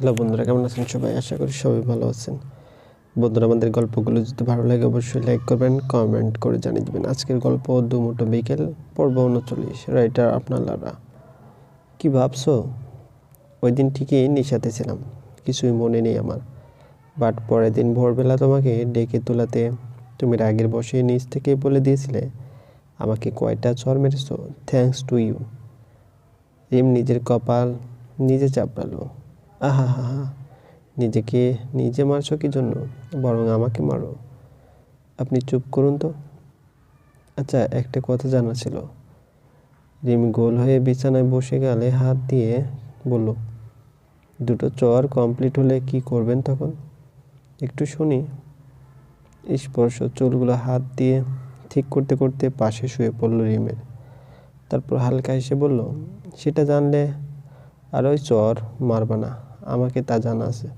Hello বন্ধুরা, কেমন আছেন সবাই? আশা করি সবাই ভালো আছেন। বন্ধুরা, আমাদের গল্পগুলো যদি ভালো লাগে, অবশ্যই লাইক করবেন কমেন্ট করে জানিয়ে দেবেন। আজকের গল্প দুমুটো বিকেল, পর্ব উনচল্লিশ। রাইটার আপনারা কি ভাবছ? ওই দিন ঠিকই নিশাতে ছিলাম, কিছুই মনে নেই আমার। বাট পরের দিন ভোরবেলা তোমাকে ডেকে তোলাতে তুমি রাগের বসে নিজ থেকেই বলে দিয়েছিলে, আমাকে কয়টা চর মেরেছো? থ্যাঙ্কস টু ইউ রিম নিজের কপাল নিজে চাপড়ালো। আহা, হা হা। নিজেকে নিজে মারছো কি জন্য বরং আমাকে মারো। আপনি চুপ করুন তো। আচ্ছা একটা কথা জানা ছিল। রিম গোল হয়ে বিছানায় বসে গেলে হাত দিয়ে বলল, দুটো চর কমপ্লিট হলে কি করবেন তখন? একটু শুনি। স্পর্শ চুলগুলো হাত দিয়ে ঠিক করতে করতে পাশে শুয়ে পড়ল রিমের। তারপর হালকা এসে বলল, সেটা জানলে আর ওই চর মারবা না। আমাকে তা জানা আছে।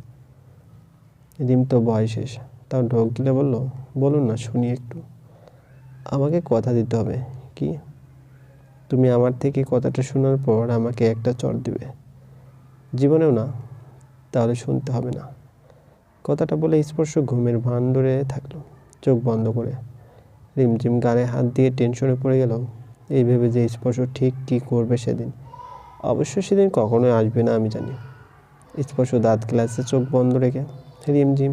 রিম তো ভয় শেষ। তাও ঢোক গিলে বলল, বলুন না, শুনি একটু। আমাকে কথা দিতে হবে, কি? তুমি আমার থেকে কথাটা শোনার পর আমাকে একটা চর দিবে। জীবনেও না, তাহলে শুনতে হবে না। কথাটা বলে স্পর্শ ঘুমের ভান ধরে থাকল, চোখ বন্ধ করে। রিমঝিম গালে হাত দিয়ে টেনশনে পড়ে গেল। এই ভেবে যে স্পর্শ ঠিক কী করবে সেদিন। অবশ্য সেদিন কখনোই আসবে না, আমি জানি। স্পর্শ দাঁত গ্লাসে চোখ বন্ধ রেখে রিম রিমঝিম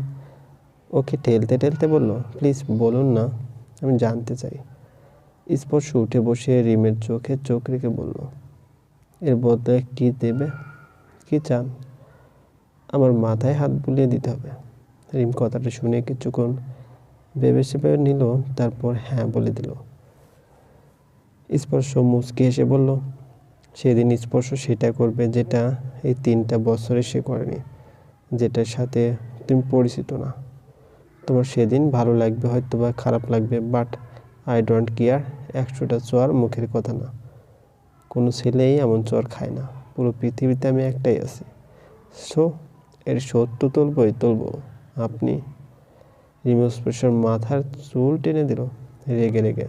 ওকে ঠেলতে ঠেলতে বলল, প্লিজ বলুন না, আমি জানতে চাই। স্পর্শ উঠে বসে রিমের চোখে চোখ রেখে বলল, এর বদলে কি দেবে? কি চান? আমার মাথায় হাত বুলিয়ে দিতে হবে। রিম কথাটা শুনে কিছুক্ষণ ভেবে সেবে নিল, তারপর হ্যাঁ বলে দিল। স্পর্শ মুচকে এসে বলল সেদিন স্পর্শ সেটা করবে যেটা এই তিনটা বছরে সে করেনি, যেটার সাথে তুমি পরিচিত না। তোমার সেদিন ভালো লাগবে হয়তো বা খারাপ লাগবে বাট আই ডোন্ট কেয়ার একশোটা চোয়ার মুখের কথা না। কোনো ছেলেই এমন চর খায় না, পুরো পৃথিবীতে আমি একটাই আছি। সো এর সত্য তুলবই, তুলব। আপনি রিমোস মাথার চুল টেনে দিল, রেগে রেগে।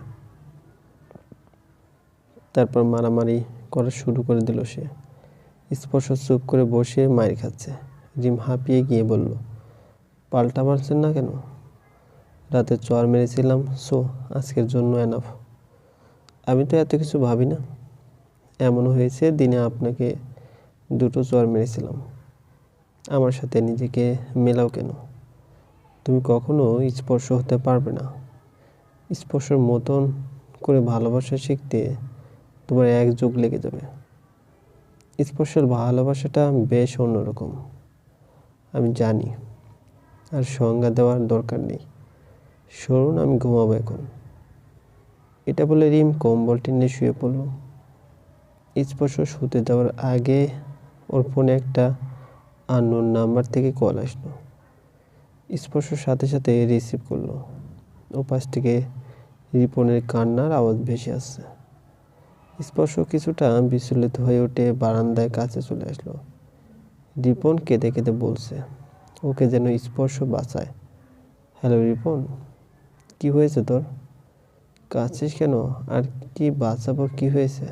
তারপর মারামারি করা শুরু করে দিল সে। স্পর্শ চুপ করে বসে মায়ের খাচ্ছে। রিম হাঁপিয়ে গিয়ে বলল, পাল্টা মারছেন না কেন? রাতে চর মেরেছিলাম, সো আজকের জন্য এনাফ আমি তো এত কিছু ভাবি না। এমন হয়েছে দিনে আপনাকে দুটো চর মেরেছিলাম। আমার সাথে নিজেকে মেলাও কেন? তুমি কখনো স্পর্শ হতে পারবে না। স্পর্শের মতন করে ভালোবাসা শিখতে তোমার এক যুগ লেগে যাবে। স্পর্শের ভালোবাসাটা বেশ অন্যরকম। আমি জানি, আর সংজ্ঞা দেওয়ার দরকার নেই। সরুন, আমি ঘুমাবো এখন। এটা বলে রিম কম্বল টেনে শুয়ে পড়ল। স্পর্শ শুতে যাওয়ার আগে ওর ফোনে একটা আননোন নাম্বার থেকে কল আসলো। স্পর্শর সাথে সাথে রিসিভ করল। ওপাশ থেকে রিপনের কান্নার আওয়াজ ভেসে আসছে। স্পর্শ কিছুটা বিচলিত হয়ে উঠে বারান্দায় কাছে চলে আসলো। রিপন কেঁদে কেঁদে বলছে, ওকে যেন স্পর্শ বাঁচায়। হ্যালো রিপন, কি হয়েছে তোর? কাছিস কেন? আর কি বাঁচাবো, কি হয়েছে?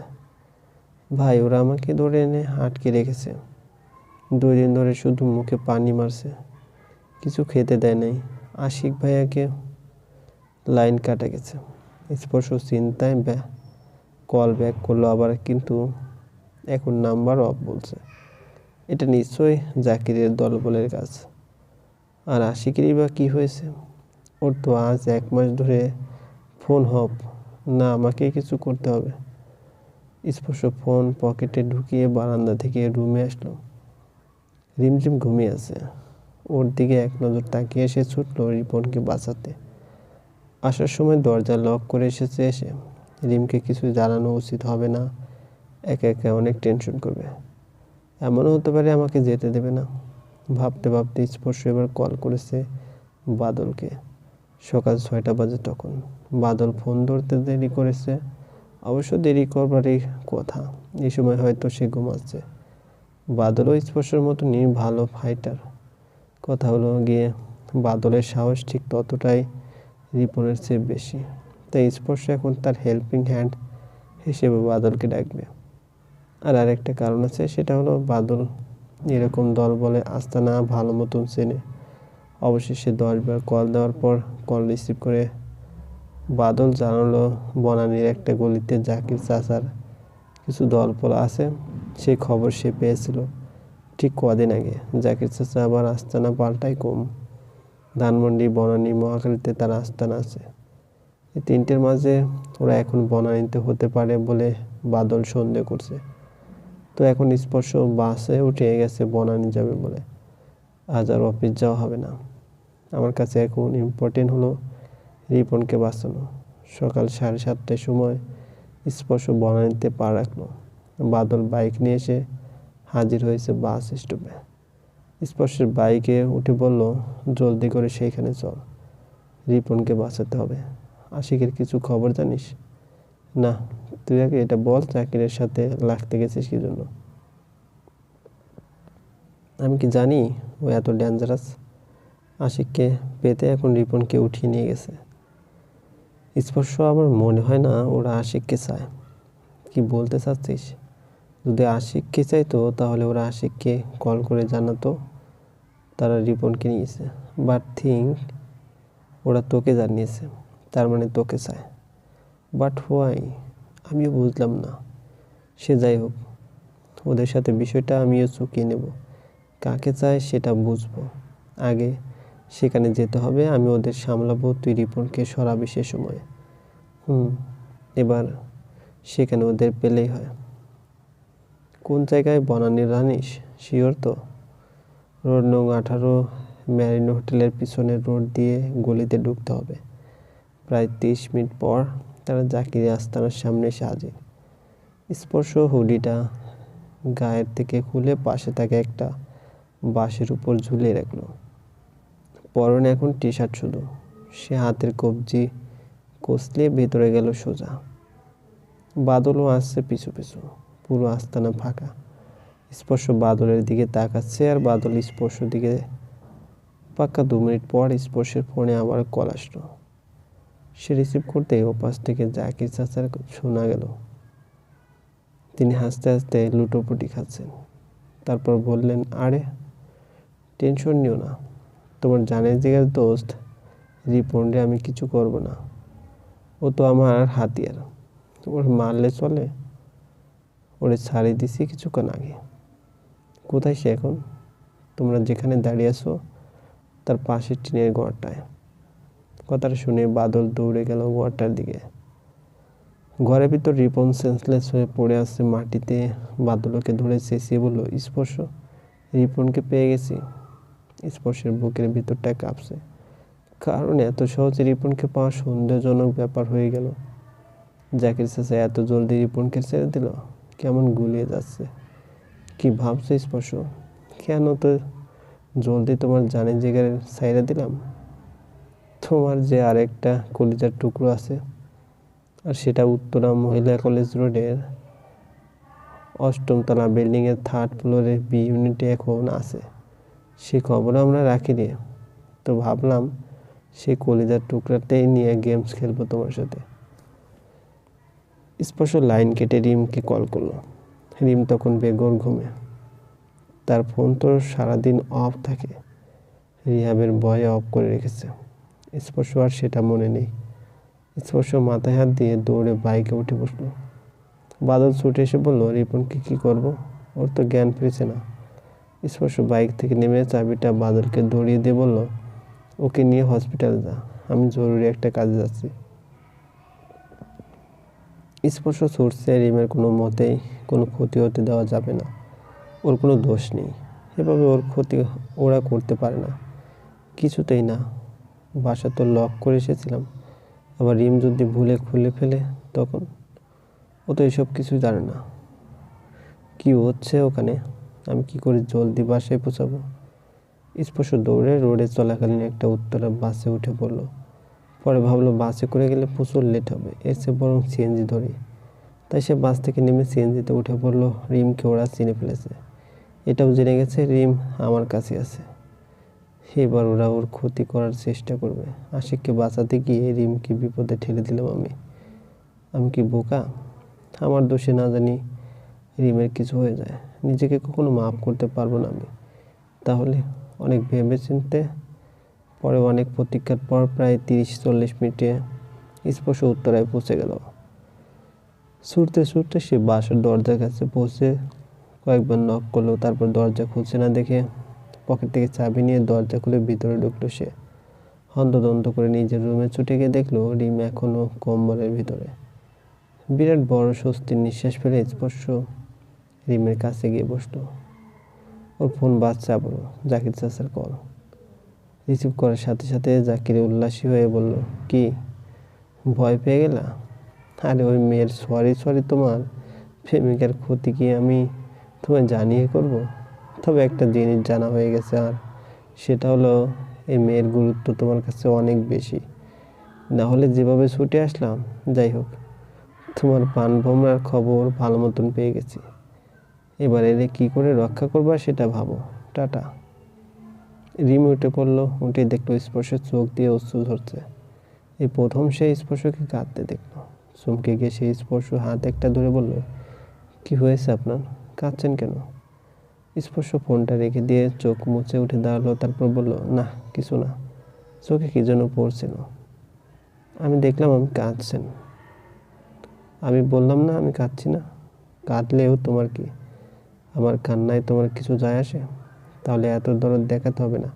ভাই, ওরা আমাকে ধরে এনে আটকে রেখেছে। দুই দিন ধরে শুধু মুখে পানি মারছে। কিছু খেতে দেয় নাই। আশিক ভাইয়াকে লাইন কাটা গেছে। স্পর্শ চিন্তায় ব্যা কল ব্যাক করল, আবার কিন্তু এখন নাম্বার অফ বলছে। এটা নিশ্চয়ই জাকিরের দলবলের কাজ। আর আশিকেরই বা কী হয়েছে? ওর তো আজ এক মাস ধরে ফোন হপ না, আমাকে কিছু করতে হবে। স্পর্শ ফোন পকেটে ঢুকিয়ে বারান্দা থেকে রুমে আসলো। রিমঝিম ঘুমিয়ে আছে। ওর দিকে এক নজর তাকিয়ে এসে ছুটলো রিপনকে বাঁচাতে। আসার সময় দরজা লক করে এসেছে এসে। রিমকে কিছু জানানো উচিত হবে না। একে একে অনেক টেনশন করবে। এমনও হতে পারে আমাকে যেতে দেবে না। ভাবতে ভাবতে স্পর্শ এবার কল করেছে বাদলকে। সকাল ছয়টা বাজে তখন। বাদল ফোন ধরতে দেরি করেছে। অবশ্য দেরি করবারই কথা। এই সময় হয়তো সে ঘুমাচ্ছে। বাদলও স্পর্শের মতনই ভালো ফাইটার কথা হলো গিয়ে বাদলের সাহস ঠিক ততটাই রিপনের চেয়ে বেশি। তাই স্পর্শ এখন তার হেল্পিং হ্যান্ড হিসেবে বাদলকে ডাকবে। আর আরেকটা কারণ আছে, সেটা হলো বাদল এরকম দল বলে আস্তানা ভালো মতন চেনে। অবশেষে দশবার কল দেওয়ার পর কল রিসিভ করে বাদল জানালো, বনানীর একটা গলিতে জাকির চাচার কিছু দলপল আছে সেই খবর সে পেয়েছিল। ঠিক কদিন আগে জাকির চাচা আবার আস্তানা পাল্টাই কম। ধানমন্ডি, বনানী, মহাখালীতে তার আস্তানা আছে। এই তিনটের মাঝে ওরা এখন বনানীতে হতে পারে বলে বাদল সন্দেহ করছে। তো এখন স্পর্শ বাসে উঠে গেছে, বনানী যাবে বলে। আজ আর অফিস যাওয়া হবে না। আমার কাছে এখন ইম্পর্টেন্ট হলো রিপনকে বাঁচানো। সকাল সাড়ে সাতটার সময় স্পর্শ বনানীতে পা রাখল। বাদল বাইক নিয়ে এসে হাজির হয়েছে বাস স্টপে স্পর্শের বাইকে উঠে বলল, জলদি করে সেইখানে চল। রিপনকে বাঁচাতে হবে। আশিকের কিছু খবর জানিস? না, তুই আগে এটা বল, চাকিরের সাথে লাগতে গেছিস কি জন্য? আমি কি জানি, ও এত ডেঞ্জারাস আশিককে পেতে এখন রিপনকে উঠিয়ে নিয়ে গেছে। স্পর্শ আমার মনে হয় না ওরা আশিককে চায়। কি বলতে চাচ্ছিস? যদি আশিককে চাইতো, তাহলে ওরা আশিককে কল করে জানাতো, তারা রিপনকে নিয়েছে বাট থিঙ্ক ওরা তোকে জানিয়েছে। তার মানে তোকে চায়। বাট হোয়াই আমিও বুঝলাম না। সে যাই হোক, ওদের সাথে বিষয়টা আমিও চুকিয়ে নেব। কাকে চায় সেটা বুঝব। আগে সেখানে যেতে হবে, আমি ওদের সামলাবো, তুই রিপনকে সরাবি সে সময়। হুম, এবার সেখানে ওদের পেলেই হয়। কোন জায়গায় বনানীর রানিস শিওর তো? রোড নং আঠারো, ম্যারিনো হোটেলের পিছনে রোড দিয়ে গলিতে ঢুকতে হবে। প্রায় তিরিশ মিনিট পর তারা জাকিরি আস্তানার সামনে এসে হাজির। স্পর্শ হুডিটা গায়ের থেকে খুলে পাশে তাকে একটা বাঁশের উপর ঝুলিয়ে রাখল। পরনে এখন টি শার্ট শুধু। সে হাতের কবজি কষলিয়ে ভেতরে গেল সোজা। বাদলও আসছে পিছু পিছু। পুরো আস্তানা ফাঁকা। স্পর্শ বাদলের দিকে তাকাচ্ছে আর বাদল স্পর্শ দিকে পাক্কা দু মিনিট পর স্পর্শের ফোনে আবার কল আসলো। সে রিসিভ করতেই ওপাশ থেকে জাকির চাচার শোনা গেল। তিনি হাসতে হাসতে লুটোপুটি খাচ্ছেন। তারপর বললেন, আরে, টেনশন নিও না। তোমার জানের জিগার দোস্ত রিপনরে আমি কিছু করব না। ও তো আমার হাতিয়ার। ওর মারলে চলে। ওরে ছাড়িয়ে দিছি কিছুক্ষণ আগে। কোথায় সে এখন? তোমরা যেখানে দাঁড়িয়ে আছো, তার পাশের টিনের ঘরটায়। কথাটা শুনে বাদল দৌড়ে গেল ঘরটার দিকে। ঘরের ভিতর রিপন সেন্সলেস হয়ে পড়ে আছে মাটিতে। বাদলকে ধরে চেঁচিয়ে বলল, স্পর্শ, রিপনকে পেয়ে গেছি। স্পর্শের বুকের ভিতরটা কাঁপছে। কারণ এত সহজে রিপনকে পাওয়া সন্দেহজনক ব্যাপার হয়ে গেল। জাকির চাচা এত জলদি রিপনকে ছেড়ে দিল? কেমন গুলিয়ে যাচ্ছে? কি ভাবছে স্পর্শ? কেন তো জলদি তোমার জানে জিগারে সাইরা দিলাম? তোমার যে আরেকটা কলিজার টুকরো আছে, আর সেটা উত্তরা মহিলা কলেজ রোডের অষ্টমতলা বিল্ডিংয়ের থার্ড ফ্লোরে বি ইউনিটে এখন আছে। সে খবর আমরা রাখি রে তো ভাবলাম সেই কলিজার টুকরাটাই নিয়ে গেমস খেলব তোমার সাথে। স্পর্শ লাইন কেটে রিমকে কল করল। রিম তখন বেগর ঘুমে। তার ফোন তো সারাদিন অফ থাকে। রিহাবের ভয়ে অফ করে রেখেছে। স্পর্শ আর সেটা মনে নেই। স্পর্শ মাথায় হাত দিয়ে দৌড়ে বাইকে উঠে বসল। বাদল ছুটে এসে বলল, রিপনকে কী করব? ওর তো জ্ঞান ফিরেছে না। স্পর্শ বাইক থেকে নেমে চাবিটা বাদলকে দৌড়িয়ে দিয়ে বলল, ওকে নিয়ে হসপিটাল যা, আমি জরুরি একটা কাজে যাচ্ছি। স্পর্শ ছুটছে, রিমের কোনো মতেই কোনো ক্ষতি হতে দেওয়া যাবে না। ওর কোনো দোষ নেই। এভাবে ওর ক্ষতি ওরা করতে পারে না। কিছুতেই না। বাসা তো লক করে এসেছিলাম। আবার রিম যদি ভুলে খুলে ফেলে, তখন ও তো এসব কিছু জানে না। কি হচ্ছে ওখানে? আমি কি করে জলদি বাসায় পৌঁছাবো? স্পর্শ দৌড়ে রোডে চলাকালীন একটা উত্তরা বাসে উঠে পড়ল। পরে ভাবলো বাসে করে গেলে প্রচুর লেট হবে। এসে বরং সিএনজি ধরি। তাই সে বাস থেকে নেমে সিএনজিতে উঠে পড়ল। রিমকে ওরা চিনে ফেলেছে। এটাও জেনে গেছে, রিম আমার কাছে আছে। এবার ওরা ওর ক্ষতি করার চেষ্টা করবে। আশিককে বাঁচাতে গিয়ে রিমকে বিপদে ঠেলে দিলাম আমি। আমি কি বোকা? আমার দোষে না জানি রিমের কিছু হয়ে যায়। নিজেকে কখনো মাফ করতে পারব না আমি। তাহলে অনেক ভেবে চিনতে পরে অনেক প্রতীক্ষার পর প্রায় তিরিশ চল্লিশ মিনিটে স্পর্শ উত্তরায় পৌঁছে গেল। ছুটতে ছুটতে সে বাসার দরজার কাছে পৌঁছে কয়েকবার নক করল, তারপর দরজা খুলছে না দেখে পকেট থেকে চাবি নিয়ে দরজা খুলে ভিতরে ঢুকলো সে। হন্তদন্ত করে নিজের রুমে ছুটে গিয়ে দেখল, রিম এখনও কম্বলের ভিতরে। বিরাট বড় স্বস্তির নিঃশ্বাস ফেলে স্পর্শ রিমের কাছে গিয়ে বসল। ওর ফোন বাজছে আবারও, জাকির চাচার কল। রিসিভ করার সাথে সাথে জাকির উল্লাসী হয়ে বলল, কি, ভয় পেয়ে গেলা? আরে ওই মেয়ের সরি সরি তোমার প্রেমিকার ক্ষতি কি আমি তোমায় জানিয়ে করব? তবে একটা জিনিস জানা হয়ে গেছে আর, সেটা হলো এই মেয়ের গুরুত্ব তোমার কাছে অনেক বেশি। না হলে যেভাবে ছুটে আসলাম, যাই হোক, তোমার পান ভোমরার খবর ভালো মতন পেয়ে গেছি। এবার এলে কী করে রক্ষা করবা সেটা ভাবো। টাটা। রিম উঠে পড়ল, উঠে দেখল স্পর্শের চোখ দিয়ে অশ্রু ধরছে। এই প্রথম সেই স্পর্শকে কাঁদতে দেখল। চমকে গিয়ে সেই স্পর্শ হাত একটা ধরে বলল, কি হয়েছে আপনার? কাঁদছেন কেন? স্পর্শ ফোনটা রেখে দিয়ে চোখ মুছে উঠে দাঁড়াল, তারপর বলল, না, কিছু না। চোখে কী যেন পড়ছিল আমি দেখলাম আমি কাঁদছেন। আমি বললাম, না, আমি কাঁদছি না। কাঁদলেও তোমার কি? আমার কান্নায় তোমার কিছু যায় আসে? তাহলে এত দরদ দেখাতে হবে না।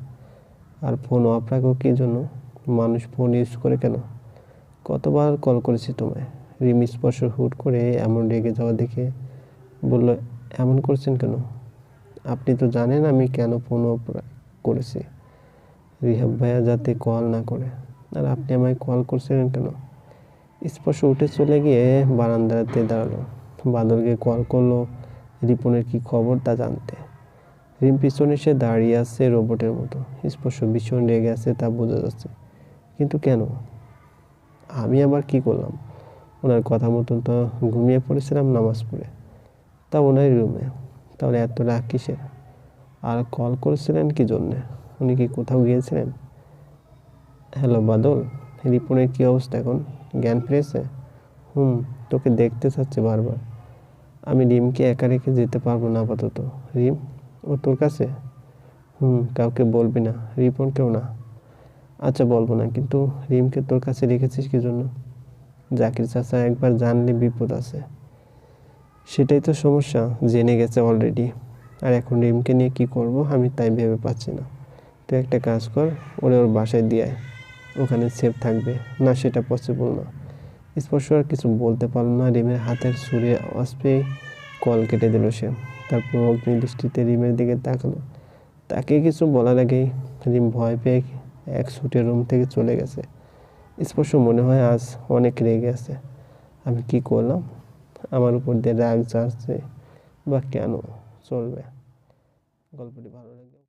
আর ফোন অফ রাখো কী জন্য? মানুষ ফোন ইউজ করে কেন? কতবার কল করেছি তোমায়? রিম স্পর্শ হুট করে এমন রেগে যাওয়া দেখে বলল, এমন করছেন কেন? আপনি তো জানেন আমি কেন ফোন করেছি। রিহাব ভাইয়া যাতে কল না করে। আর আপনি আমায় কল করছিলেন কেন? স্পর্শ উঠে চলে গিয়ে বারান্দাতে দাঁড়াল। বাদলকে কল করল রিপনের কি খবর তা জানতে। রিম পিছনে সে দাঁড়িয়ে আছে রোবটের মতো। স্পর্শ ভীষণ রেগে আছে তা বোঝা যাচ্ছে। কিন্তু কেন? আমি আবার কি করলাম? ওনার কথা মতন তো ঘুমিয়ে পড়েছিলাম নামাজ পড়ে। তা ওনার রুমে। তাহলে এত রাগ কিসের? আর কল করেছিলেন কি জন্যে? উনি কি কোথাও গিয়েছিলেন? হ্যালো বাদল, রিপনের কী অবস্থা এখন? জ্ঞান ফিরেছে? হুম, তোকে দেখতে চাচ্ছে বারবার। আমি রিমকে একা রেখে যেতে পারব না আপাতত। রিম, ও তোর কাছে? হুম, কাউকে বলবি না। রিপন কেউ না। আচ্ছা বলব না, কিন্তু রিমকে তোর কাছে রেখেছিস কি জন্য? জাকির চাচা একবার জানলে বিপদ আছে। সেটাই তো সমস্যা, জেনে গেছে অলরেডি আর এখন রিমকে নিয়ে কি করব, আমি তাই ভেবে পাচ্ছি না। তুই একটা কাজ কর, ওরে ওর বাসায় দিয়ে আয়। ওখানে সেফ থাকবে। না, সেটা পসিবল না। স্পর্শ আর কিছু বলতে পারল না, রিমের হাতের সুরে অস্পে কল কেটে দিল সে। তারপর অগ্নি দৃষ্টিতে রিমের দিকে তাকালো। তাকে কিছু বলার আগেই রিম ভয় পেয়ে এক ছুটে রুম থেকে চলে গেছে। স্পর্শ মনে হয় আজ অনেক রেগে আছে। আমি কি করলাম? আমার উপর দিয়ে রাগ যাচ্ছে বা কেন চলবে? গল্পটি ভালো